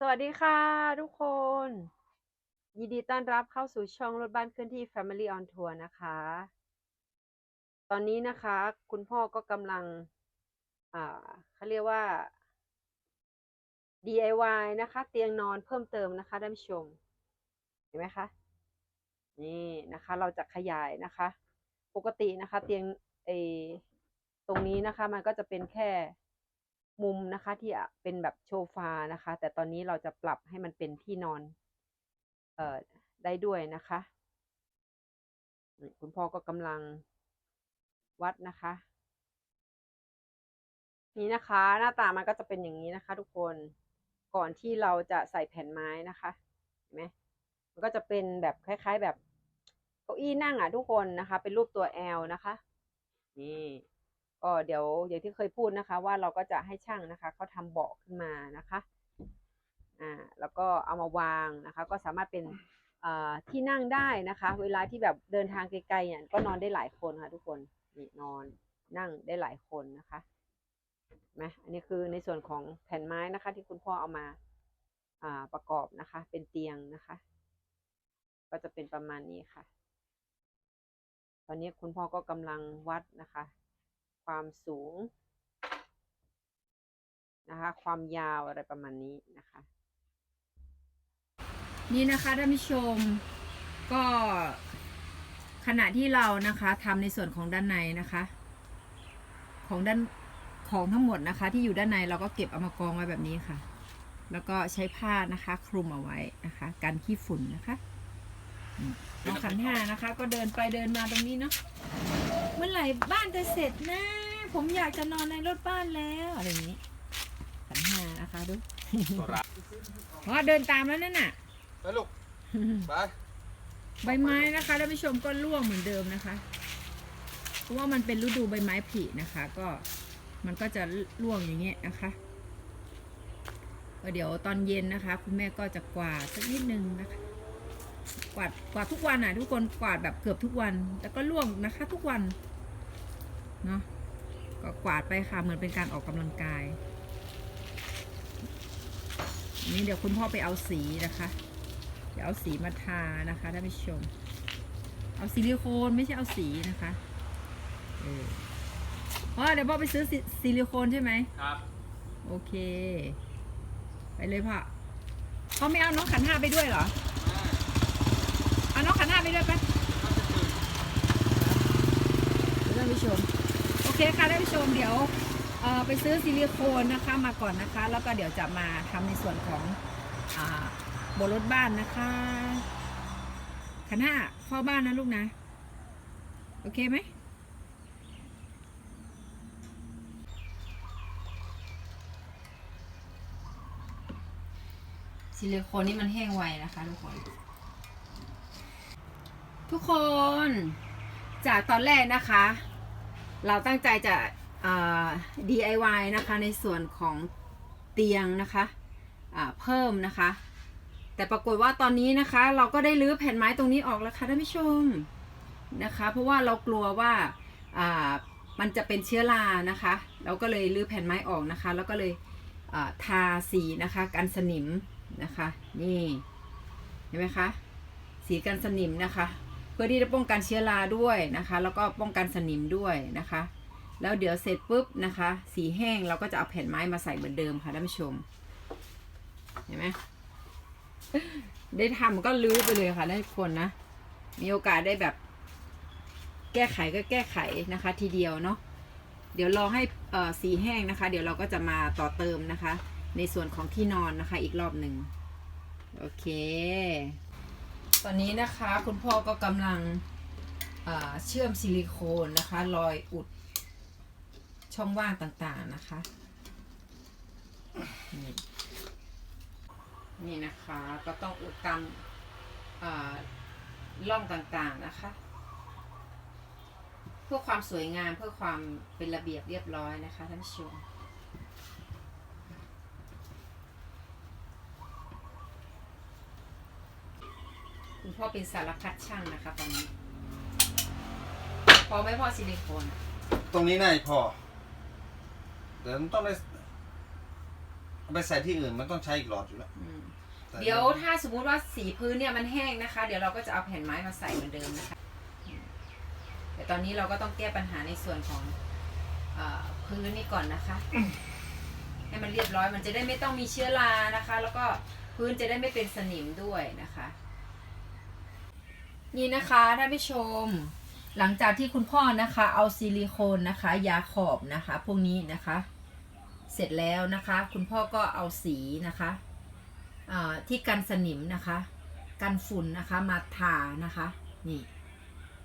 สวัสดีค่ะทุกคน ยินดีต้อนรับเข้าสู่ช่องรถบ้านเคลื่อนที่ Family on Tour นะคะ ตอนนี้นะคะ คุณพ่อก็กำลัง อ่าเขาเรียกว่า DIY นะคะ เตียงนอนเพิ่มเติมนะคะท่านผู้ชม เห็นไหมคะ นี่นะคะ เราจะขยายนะคะ ปกตินะคะ เตียงเออตรงนี้นะคะ มันก็จะเป็นแค่ มุมนะคะ ที่เป็นแบบโชฟานะคะ แต่ตอนนี้เราจะปรับให้มันเป็นที่นอน เอ่อได้ด้วยนะคะ คุณพ่อก็กำลังวัดนะคะ นี่นะคะ หน้าตามันก็จะเป็นอย่างนี้นะคะ ทุกคนก่อนที่เราจะใส่แผ่นไม้นะคะเห็นไหมมันก็จะเป็นแบบคล้าย ๆ แบบเก้าอี้นั่งอะทุกคนนะคะ เป็นรูปตัว L นะคะ นี่ ก็เดี๋ยวอย่างที่เคยพูดนะคะ ว่าเราก็จะให้ช่างนะคะเขาทำเบาะขึ้นมานะคะอ่าแล้วก็เอามาวางนะคะ ก็สามารถเป็นอ่าที่นั่งได้นะคะ เวลาที่แบบเดินทางไกลๆเนี่ยก็นอนได้หลายคนค่ะทุกคนนี่นอนนั่งได้หลายคนนะคะไหมอันนี้คือในส่วนของแผ่นไม้นะคะ ที่คุณพ่อเอามาอ่าประกอบนะคะ เป็นเตียงนะคะ ก็จะเป็นประมาณนี้ค่ะ ตอนนี้คุณพ่อก็กำลังวัดนะคะ ความสูงนะคะ ความยาวอะไรประมาณนี้นะคะ นี่นะคะท่านผู้ชมก็ขณะที่เรานะคะทำในส่วนของด้านในนะคะ ของด้านของทั้งหมดนะคะ ที่อยู่ด้านในเราก็เก็บเอามากองไว้แบบนี้ค่ะ แล้วก็ใช้ผ้านะคะ คลุมเอาไว้นะคะกันขี้ฝุ่นนะคะน้องขันห้านะคะ ก็เดินไปเดินมาตรงนี้เนาะ เมื่อไหร่บ้านจะเสร็จนะ ผมอยากจะนอนในรถบ้านแล้วอะไรอย่างนี้ขันห้านะคะดูอ๋อเดินตามแล้วนั่นน่ะไปลูกไปใบไม้นะคะท่านผู้ชมก็ร่วงเหมือนเดิมนะคะ เพราะว่ามันเป็นฤดูใบไม้ผลินะคะ ก็มันก็จะร่วงอย่างเงี้ยนะคะก็เดี๋ยวตอนเย็นนะคะ คุณแม่ก็จะกวาดสักนิดนึงนะคะ กวาดกวาดทุกวันอะ ทุกคนกวาดแบบเกือบทุกวัน แล้วก็ร่วงนะคะ ทุกวัน เนาะก็กวาดไปค่ะเหมือนเป็นการออกกำลังกายอันนี้เดี๋ยวคุณพ่อไปเอาสีนะคะ เดี๋ยวเอาสีมาทานะคะท่านผู้ชม เอาซิลิโคนไม่ใช่เอาสีนะคะเอออ๋อเดี๋ยวพ่อไปซื้อซิซิลิโคนใช่ไหมครับ โอเค ไปเลยพ่อเขาไม่เอาน้องขันห้าไปด้วยเหรอ เอาน้องขันห้าไปด้วยปะท่านผู้ชม โอ เคค่ะท่านผู้ชมเดี๋ยวไปซื้อซิลิโคนนะคะมาก่อนนะคะ แล้วก็เดี๋ยวจะมาทำในส่วนของอบรถบ้านนะคะขันห้าเฝ้าบ้านนะลูกนะ โอเคไหมซิลิโคนนี่มันแห้งไวนะคะทุกคน ทุกคน จากตอนแรกนะคะ เราตั้งใจจะ DIY นะคะในส่วนของเตียงนะคะเพิ่มนะคะ แต่ปรากฏว่าตอนนี้นะคะ เราก็ได้รื้อแผ่นไม้ตรงนี้ออกแล้วค่ะท่านผู้ชมนะคะ เพราะว่าเรากลัวว่ามันจะเป็นเชื้อรานะคะ เราก็เลยรื้อแผ่นไม้ออกนะคะ แล้วก็เลยทาสีนะคะกันสนิมนะคะ นี่เห็นไหมคะสีกันสนิมนะคะ เพื่อที่จะป้องกันเชื้อราด้วยนะคะ แล้วก็ป้องกันสนิมด้วยนะคะ แล้วเดี๋ยวเสร็จปุ๊บนะคะ สีแห้งเราก็จะเอาแผ่นไม้มาใส่เหมือนเดิมค่ะท่านผู้ชมเห็นไหมได้ทำก็ลื้อไปเลยค่ะทุกคนนะ มีโอกาสได้แบบ แก้ไขก็แก้ไขนะคะ ทีเดียวเนาะเดี๋ยวรอให้สีแห้งนะคะ เดี๋ยวเราก็จะมาต่อเติมนะคะ ในส่วนของที่นอนนะคะ อีกรอบหนึ่งโอเค ตอนนี้นะคะคุณพ่อก็กำลังเชื่อมซิลิโคนนะคะรอยอุดช่องว่างต่างๆนะคะ นี่นี่นะคะก็ต้องอุดตามเอ่อร่องต่างๆนะคะ เพื่อความสวยงามเพื่อความเป็นระเบียบเรียบร้อยนะคะท่านผู้ชม คุณพ่อเป็นสารพัดช่างนะคะตอนนี้ พอไหม่พอซิลิโคนอะตรงนี้นายพอเดี๋ยวต้องได้เอาไปใส่ที่อื่นมันต้องใช้อีกหลอดอยู่แล้วอืมใส่เดี๋ยวถ้าสมมุติว่าสีพื้นเนี่ยมันแห้งนะคะ เดี๋ยวเราก็จะเอาแผ่นไม้มาใส่เหมือนเดิมนะคะอืมแต่ตอนนี้เราก็ต้องแก้ปัญหาในส่วนของเออพื้นนี่ก่อนนะคะ ให้มันเรียบร้อยมันจะได้ไม่ต้องมีเชื้อรานะคะ แล้วก็พื้นจะได้ไม่เป็นสนิมด้วยนะคะ นี่นะคะท่านผู้ชม หลังจากที่คุณพ่อนะคะ เอาซิลิโคนนะคะ ยาขอบนะคะ พวกนี้นะคะ เสร็จแล้วนะคะ คุณพ่อก็เอาสีนะคะที่กันสนิมนะคะ กันฝุ่นนะคะมาทานะคะ นี่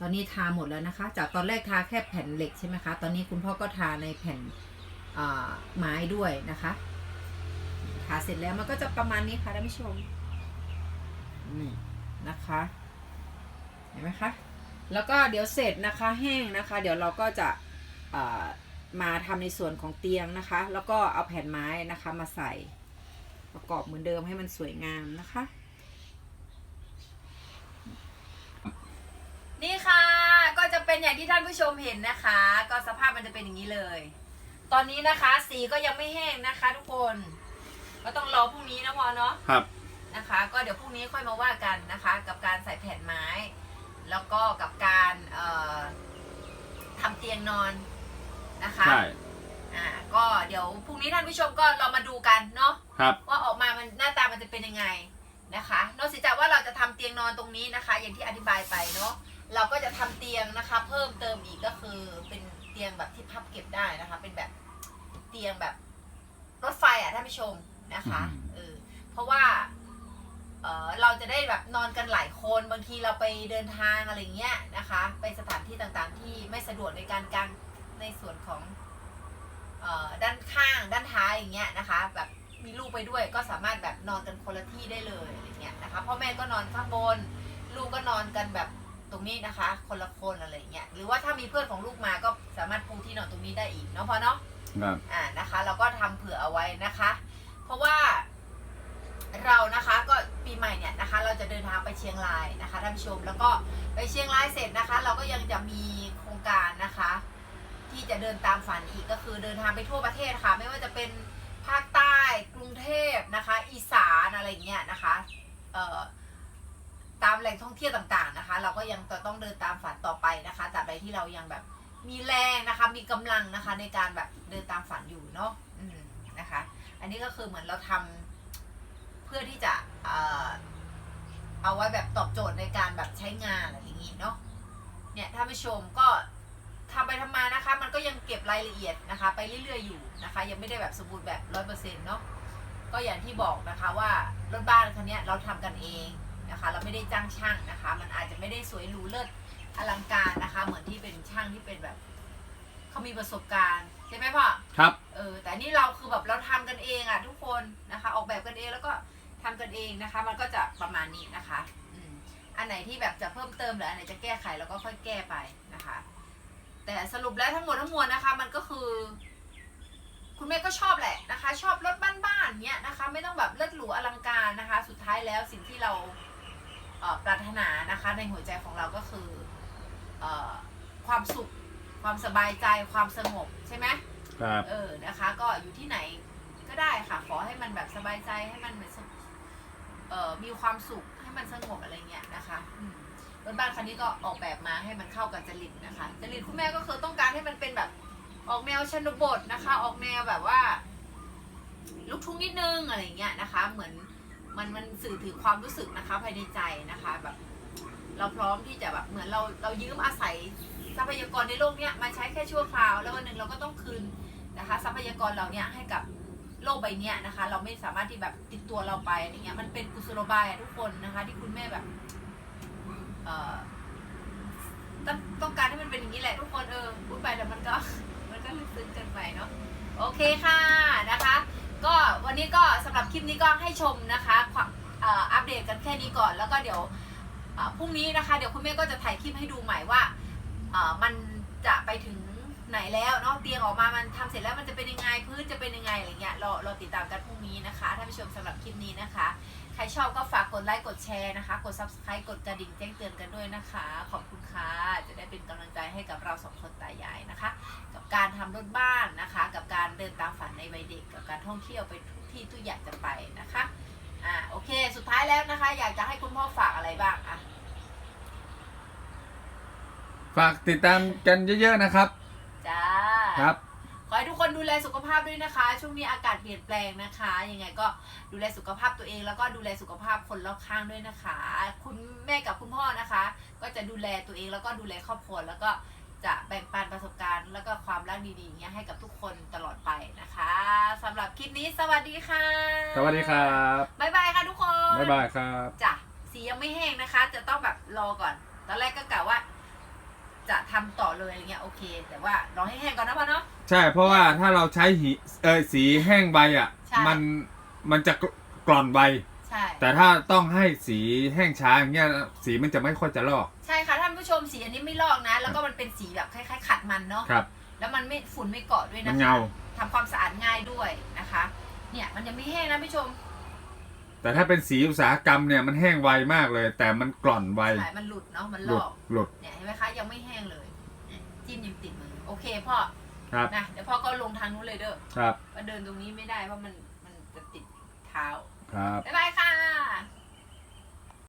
ตอนนี้ทาหมดแล้วนะคะ จากตอนแรกทาแค่แผ่นเหล็กใช่ไหมคะ ตอนนี้คุณพ่อก็ทาในแผ่นไม้ด้วยนะคะทาเสร็จแล้วมันก็จะประมาณนี้ค่ะท่านผู้ชมนี่นะคะ เห็นไหมคะ แล้วก็เดี๋ยวเสร็จนะคะแห้งนะคะ เดี๋ยวเราก็จะเอ่อมาทำในส่วนของเตียงนะคะ แล้วก็เอาแผ่นไม้นะคะมาใส่ ประกอบเหมือนเดิมให้มันสวยงามนะคะ นี่ค่ะก็จะเป็นอย่างที่ท่านผู้ชมเห็นนะคะ ก็สภาพมันจะเป็นอย่างนี้เลย ตอนนี้นะคะ สีก็ยังไม่แห้งนะคะ ทุกคนก็ต้องรอพรุ่งนี้นะพอเนาะครับนะคะ ก็เดี๋ยวพรุ่งนี้ค่อยมาว่ากันนะคะ กับการใส่แผ่นไม้ แล้วก็กับการเอ่อทำเตียงนอนนะคะใช่อ่าก็เดี๋ยวพรุ่งนี้ท่านผู้ชมก็เรามาดูกันเนาะครับ ว่าออกมามันหน้าตามันจะเป็นยังไงนะคะนอกจากว่าเราจะทำเตียงนอนตรงนี้นะคะ อย่างที่อธิบายไปเนาะเราก็จะทำเตียงนะคะ เพิ่มเติมอีกก็คือเป็นเตียงแบบที่พับเก็บได้นะคะ เป็นแบบเตียงแบบรถไฟอะท่านผู้ชมนะคะเออเพราะว่า เออเราจะได้แบบนอนกันหลายคนบางทีเราไปเดินทางอะไรเงี้ยนะคะ ไปสถานที่ต่างๆที่ไม่สะดวกในการกางในส่วนของเอ่อด้านข้างด้านท้ายอย่างเงี้ยนะคะ แบบมีลูกไปด้วยก็สามารถแบบนอนกันคนละที่ได้เลยอะไรเงี้ยนะคะพ่อแม่ก็นอนข้างบน ลูกก็นอนกันแบบตรงนี้นะคะ คนละคนอะไรเงี้ยหรือว่าถ้ามีเพื่อนของลูกมาก็สามารถปูที่นอนตรงนี้ได้อีกเนาะพอเนาะครับอ่านะคะ เราก็ทำเผื่อเอาไว้นะคะ เพราะว่า เรานะคะก็ปีใหม่เนี่ยนะคะ เราจะเดินทางไปเชียงรายนะคะท่านผู้ชมแล้วก็ไปเชียงรายเสร็จนะคะ เราก็ยังจะมีโครงการนะคะ ที่จะเดินตามฝันอีกก็คือเดินทางไปทั่วประเทศค่ะ ไม่ว่าจะเป็นภาคใต้กรุงเทพนะคะ อีสานอะไรเงี้ยนะคะเอ่อตามแหล่งท่องเที่ยวต่างๆนะคะ เราก็ยังจะต้องเดินตามฝันต่อไปนะคะตราบใดที่เรายังแบบมีแรงนะคะ มีกำลังนะคะในการแบบเดินตามฝันอยู่เนาะนะคะ อันนี้ก็คือเหมือนเราทำเพื่อที่จะเอ่อเอาไว้แบบตอบโจทย์ในการแบบใช้งานอะไรอย่างงี้เนาะเนี่ยท่านผู้ชมก็ทำไปทำมานะคะ มันก็ยังเก็บรายละเอียดนะคะ ไปเรื่อยๆอยู่นะคะ ยังไม่ได้แบบสมบูรณ์แบบร้อยเปอร์เซ็นต์เนาะก็อย่างที่บอกนะคะว่ารถบ้านคันเนี้ยเราทำกันเองนะคะ เราไม่ได้จ้างช่างนะคะ มันอาจจะไม่ได้สวยหรูเลิศอลังการนะคะ เหมือนที่เป็นช่างที่เป็นแบบเขามีประสบการณ์ใช่ไหมพ่อครับเออแต่นี่เราคือแบบเราทำกันเองอะทุกคนนะคะ ออกแบบกันเองแล้วก็ ทำกันเองนะคะ มันก็จะประมาณนี้นะคะอืมอันไหนที่แบบจะเพิ่มเติมหรืออันไหนจะแก้ไขเราก็ค่อยแก้ไปนะคะ แต่สรุปแล้วทั้งหมดทั้งมวลนะคะ มันก็คือ คุณแม่ก็ชอบแหละนะคะ ชอบรถบ้านๆเนี้ยนะคะ ไม่ต้องแบบเลิศหรูอลังการนะคะ สุดท้ายแล้วสิ่งที่เราเอ่อปรารถนานะคะ ในหัวใจของเราก็คือเอ่อความสุขความสบายใจความสงบใช่ไหมครับเออนะคะ ก็อยู่ที่ไหนก็ได้ค่ะ ขอให้มันแบบสบายใจให้มันแบบสง เอ่อมีความสุขให้มันสงบอะไรเงี้ยนะคะอืมรถบ้านคันนี้ก็ออกแบบมาให้มันเข้ากับจริตนะคะจริตคุณแม่ก็คือต้องการให้มันเป็นแบบออกแนวชนบทนะคะ ออกแนวแบบว่า ลูกทุ่งนิดนึงอะไรเงี้ยนะคะ เหมือนมันมันสื่อถึงความรู้สึกนะคะ ภายในใจนะคะแบบ เราพร้อมที่จะแบบเหมือนเราเรายืมอาศัยทรัพยากรในโลกเนี้ยมาใช้แค่ชั่วคราว แล้ววันหนึ่งเราก็ต้องคืนนะคะ ทรัพยากรเราเนี้ยให้กับ โลกใบนี้นะคะ เราไม่สามารถที่แบบติดตัวเราไปอะไรเงี้ยมันเป็นกุศโลบายทุกคนนะคะ ที่คุณแม่แบบเอ่อต้องการให้มันเป็นอย่างนี้แหละทุกคนเออพูดไปแต่มันก็มันก็ลึกซึ้งเกินไปเนาะโอเคค่ะนะคะ ก็วันนี้ก็สำหรับคลิปนี้ก็ให้ชมนะคะอ,อัปเดตกันแค่นี้ก่อน แล้วก็เดี๋ยวพรุ่งนี้นะคะ เดี๋ยวคุณแม่ก็จะถ่ายคลิปให้ดูใหม่ว่ามันจะไปถึง ไหนแล้วเนาะเตียงออกมามันทำเสร็จแล้วมันจะเป็นยังไงพื้นจะเป็นยังไงอะไรเงี้ยเราเราติดตามกันพรุ่งนี้นะคะท่านผู้ชมสำหรับคลิปนี้นะคะ ใครชอบก็ฝากกดไลค์กดแชร์นะคะ กด subscribe กดกระดิ่งแจ้งเตือนกันด้วยนะคะ ขอบคุณค่ะจะได้เป็นกำลังใจให้กับเราสองคนตายายนะคะ กับการทำรถบ้านนะคะ กับการเดินตามฝันในวัยเด็ก กับการท่องเที่ยวไปที่ทุกอยากจะไปนะคะอ่าโอเค สุดท้ายแล้วนะคะ อยากจะให้คุณพ่อฝากอะไรบ้างอะฝากติดตามกันเยอะๆนะครับ จ้าครับ ขอให้ทุกคนดูแลสุขภาพด้วยนะคะ ช่วงนี้อากาศเปลี่ยนแปลงนะคะ ยังไงก็ดูแลสุขภาพตัวเองแล้วก็ดูแลสุขภาพคนรอบข้างด้วยนะคะ คุณแม่กับคุณพ่อนะคะ ก็จะดูแลตัวเองแล้วก็ดูแลครอบครัวแล้วก็จะแบ่งปันประสบการณ์ แล้วก็ความรักดีๆอย่างเงี้ยให้กับทุกคนตลอดไปนะคะสำหรับคลิปนี้สวัสดีค่ะสวัสดีครับบ๊ายบายค่ะทุกคนบ๊ายบายครับจ้ะสียังไม่แห้งนะคะ จะต้องแบบรอก่อน ตอนแรกก็กะว่าจะทำต่อ เลยอะไรเงี้ยโอเค แต่ว่ารอให้แห้งก่อนนะพ่อเนาะ ใช่เพราะว่าถ้าเราใช้หีเออสีแห้งใบอะ ใช่ มันมันจะกร่อนใบ ใช่ แต่ถ้าต้องให้สีแห้งช้าอย่างเงี้ยสีมันจะไม่ค่อยจะลอกใช่ค่ะท่านผู้ชมสีอันนี้ไม่ลอกนะ แล้วก็มันเป็นสีแบบคล้ายๆขัดมันเนาะ ครับแล้วมันไม่ฝุ่นไม่เกาะด้วยมันะนคะเงา ทำความสะอาดง่ายด้วยนะคะ เนี่ยมันยังไม่แห้งนะผู้ชมแต่ถ้าเป็นสีอุตสาหกรรมเนี่ยมันแห้งไวมากเลย แต่มันกร่อนไวใช่มันหลุดเนาะมันหลลุดอก หลุดเนี่ยเห็นไหมคะยังไม่แห้งเลยเนี่ย จิ้มยังติดมือโอเคพ่อครับนะเดี๋ยวพ่อก็ลงทางนู้นเลยเด้อครับว่าเดินตรงนี้ไม่ได้เพราะมันมันจะติดเท้าครับบ๊ายบายค่ะ